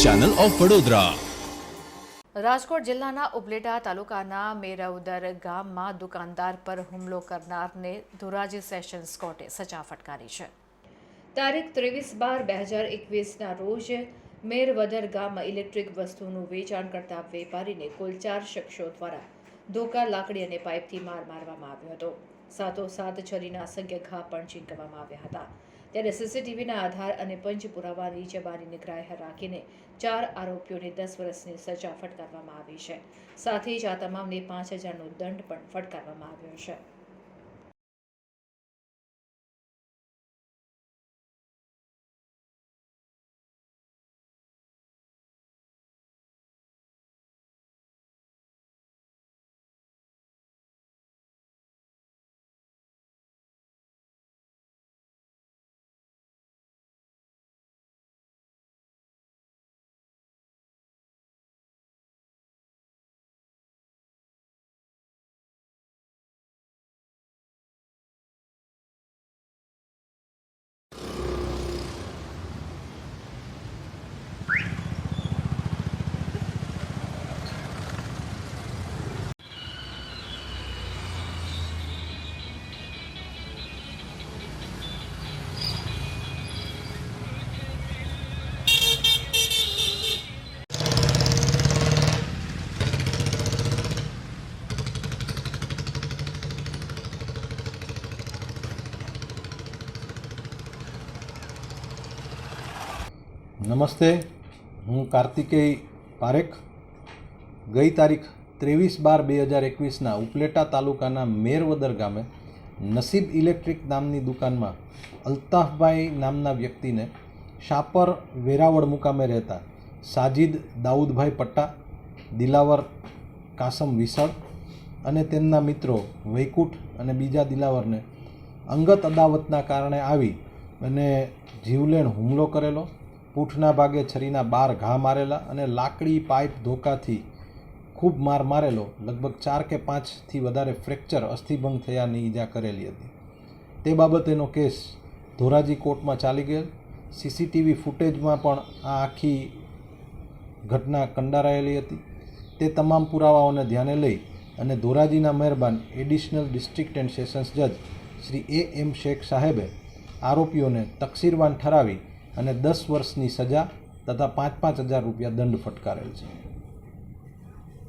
Channel of Vadodara. Rajkot જિલ્લાના ઉપલેટા તાલુકાના મેરવદર ગામમાં દુકાનદાર પર હુમલો કરનારને ધોરાજી સેશન્સ કોર્ટે સજા ફટકારી છે. તારીખ ત્રેવીસ બાર બે હજાર એકવીસના રોજ મેરવદર ગામમાં ઇલેક્ટ્રિક વસ્તુનું વેચાણ કરતા વેપારીને કુલ ચાર શખ્સો દ્વારા ધોકા, લાકડી અને પાઇપથી માર મારવામાં આવ્યો હતો. સાથોસાથ છરીના અસંખ્ય ઘા પણ ચીંકવામાં આવ્યા હતા. ત્યારે સીસીટીવીના આધાર અને પંચ પુરાવાની જબાનીને ગ્રાહ્ય રાખીને ચાર આરોપીઓને દસ વર્ષની સજા ફટકારવામાં આવી છે. સાથે જ આ તમામને પાંચ હજારનો દંડ પણ ફટકારવામાં આવ્યો છે. નમસ્તે, હું કાર્તિકેય પારેખ. ગઈ તારીખ ત્રેવીસ બાર બે હજાર એકવીસના ઉપલેટા તાલુકાના મેરવદર ગામે નસીબ ઇલેક્ટ્રિક નામની દુકાનમાં અલ્તાફભાઈ નામના વ્યક્તિને શાપર વેરાવળ મુકામે રહેતા સાજિદ દાઉદભાઈ પટ્ટા, દિલાવર કાસમ વિસળ અને તેમના મિત્રો વૈકુંઠ અને બીજા દિલાવરને અંગત અદાવતના કારણે આવી અને જીવલેણ હુમલો કરેલો. પૂંઠના ભાગે છરીના બાર ઘા મારેલા અને લાકડી પાઇપ ધોકાથી ખૂબ માર મારેલો, લગભગ ચાર કે પાંચથી વધારે ફ્રેક્ચર અસ્થિભંગ થયાની ઈજા કરેલી હતી. તે બાબતેનો કેસ ધોરાજી કોર્ટમાં ચાલી ગયેલ. સીસીટીવી ફૂટેજમાં પણ આ આખી ઘટના કંડારાયેલી હતી. તે તમામ પુરાવાઓને ધ્યાને લઈ અને ધોરાજીના મહેરબાન એડિશનલ ડિસ્ટ્રિક્ટ એન્ડ સેશન્સ જજ શ્રી એ એમ શેખ સાહેબે આરોપીઓને તકસીરવાન ઠરાવી અને દસ વર્ષની સજા તથા પાંચ પાંચ હજાર રૂપિયા દંડ ફટકારેલ છે.